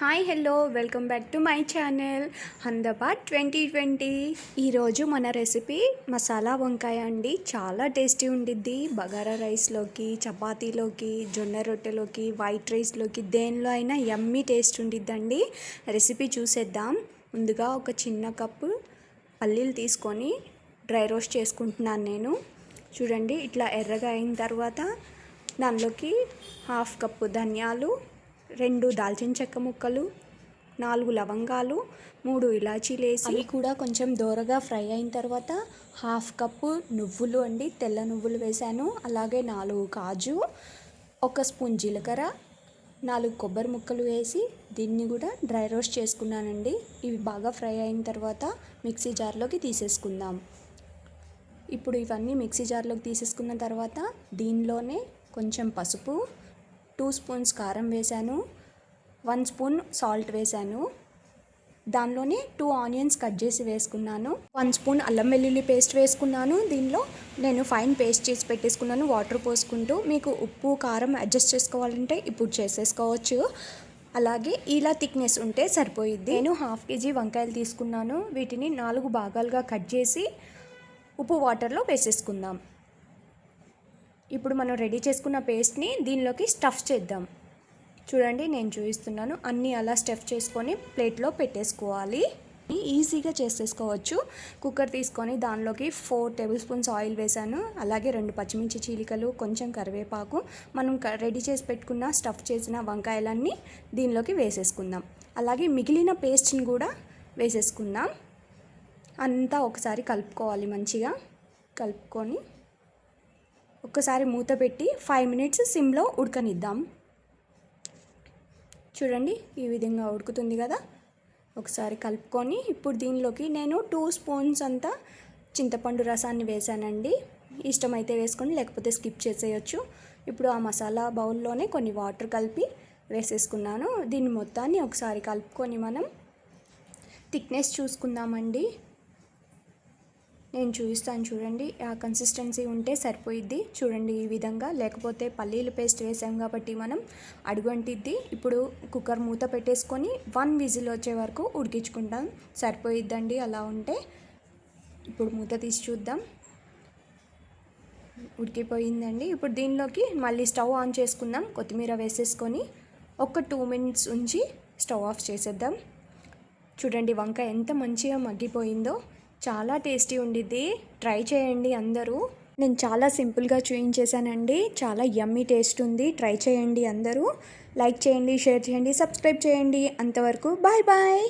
Hi hello welcome back to my channel హందబాద్ twenty twenty ఈరోజు మన recipe masala వంకాయ అండి. చాలా టేస్టీ ఉండిద్ది. బగారా రైస్లోకి చపాతీలోకి జొన్న రొట్టెలోకి వైట్ రైస్లోకి దేనిలో అయినా యమ్మీ టేస్ట్ ఉండిద్దండి. రెసిపీ చూసేద్దాం. ముందుగా ఒక చిన్న కప్పు పల్లీలు తీసుకొని డ్రై రోస్ట్ చేసుకుంటున్నాను నేను. చూడండి ఇట్లా ఎర్రగా అయిన తర్వాత దానిలోకి హాఫ్ కప్పు ధనియాలు రెండు దాల్చిన చెక్క ముక్కలు నాలుగు లవంగాలు మూడు ఇలాచీలు వేసి అవి కూడా కొంచెం దోరగా ఫ్రై అయిన తర్వాత హాఫ్ కప్పు నువ్వులు అండి తెల్ల నువ్వులు వేశాను అలాగే నాలుగు కాజు ఒక స్పూన్ జీలకర్ర నాలుగు కొబ్బరి ముక్కలు వేసి దీన్ని కూడా డ్రై రోస్ట్ చేసుకున్నానండి. ఇవి బాగా ఫ్రై అయిన తర్వాత మిక్సీ జార్లోకి తీసేసుకుందాం. ఇప్పుడు ఇవన్నీ మిక్సీ జార్లోకి తీసేసుకున్న తర్వాత దీనిలోనే కొంచెం పసుపు టూ స్పూన్స్ కారం వేశాను వన్ స్పూన్ సాల్ట్ వేశాను. దానిలోనే టూ ఆనియన్స్ కట్ చేసి వేసుకున్నాను. వన్ స్పూన్ అల్లం వెల్లుల్లి పేస్ట్ వేసుకున్నాను. దీనిలో నేను ఫైన్ పేస్ట్ చేసి పెట్టేసుకున్నాను వాటర్ పోసుకుంటూ. మీకు ఉప్పు కారం అడ్జస్ట్ చేసుకోవాలంటే ఇప్పుడు చేసేసుకోవచ్చు. అలాగే ఇలా థిక్నెస్ ఉంటే సరిపోయిద్ది. నేను హాఫ్ కేజీ వంకాయలు తీసుకున్నాను. వీటిని నాలుగు భాగాలుగా కట్ చేసి ఉప్పు వాటర్లో వేసేసుకుందాం. ఇప్పుడు మనం రెడీ చేసుకున్న పేస్ట్ని దీనిలోకి స్టఫ్ చేద్దాం. చూడండి నేను చూపిస్తున్నాను. అన్నీ అలా స్టఫ్ చేసుకొని ప్లేట్లో పెట్టేసుకోవాలి. ఈజీగా చేసేసుకోవచ్చు. కుక్కర్ తీసుకొని దానిలోకి ఫోర్ టేబుల్ స్పూన్స్ ఆయిల్ వేసాను అలాగే రెండు పచ్చిమిర్చి చీలికలు కొంచెం కరివేపాకు. మనం రెడీ చేసి పెట్టుకున్న స్టఫ్ చేసిన వంకాయలన్నీ దీనిలోకి వేసేసుకుందాం. అలాగే మిగిలిన పేస్ట్ని కూడా వేసేసుకుందాం. అంతా ఒకసారి కలుపుకోవాలి మంచిగా. కలుపుకొని ఒక్కసారి మూత పెట్టి ఫైవ్ మినిట్స్ సిమ్లో ఉడకనిద్దాం. చూడండి ఈ విధంగా ఉడుకుతుంది కదా. ఒకసారి కలుపుకొని ఇప్పుడు దీనిలోకి నేను టూ స్పూన్స్ అంతా చింతపండు రసాన్ని వేసానండి. ఇష్టమైతే వేసుకొని లేకపోతే స్కిప్ చేసేయచ్చు. ఇప్పుడు ఆ మసాలా బౌల్లోనే కొన్ని వాటర్ కలిపి వేసేసుకున్నాను. దీన్ని మొత్తాన్ని ఒకసారి కలుపుకొని మనం థిక్నెస్ చూసుకుందామండి. నేను చూపిస్తాను చూడండి. ఆ కన్సిస్టెన్సీ ఉంటే సరిపోయిద్ది. చూడండి ఈ విధంగా. లేకపోతే పల్లీలు పేస్ట్ వేసాం కాబట్టి మనం అడుగంటిద్ది. ఇప్పుడు కుక్కర్ మూత పెట్టేసుకొని వన్ విజిల్ వచ్చే వరకు ఉడికించుకుంటాం. సరిపోయిద్దండి అలా ఉంటే. ఇప్పుడు మూత తీసి చూద్దాం. ఉడికిపోయిందండి. ఇప్పుడు దీనిలోకి మళ్ళీ స్టవ్ ఆన్ చేసుకుందాం. కొత్తిమీర వేసేసుకొని ఒక టూ మినిట్స్ ఉంచి స్టవ్ ఆఫ్ చేసేద్దాం. చూడండి వంకాయ ఎంత మంచిగా మగ్గిపోయిందో. చాలా టేస్టీ ఉండిద్ది. ట్రై చేయండి అందరూ. నేను చాలా సింపుల్గా చూయించేసానండి చాలా యమ్మీ టేస్ట్ ఉంది. ట్రై చేయండి అందరూ. లైక్ చేయండి షేర్ చేయండి సబ్స్క్రైబ్ చేయండి. అంతవరకు బాయ్ బాయ్.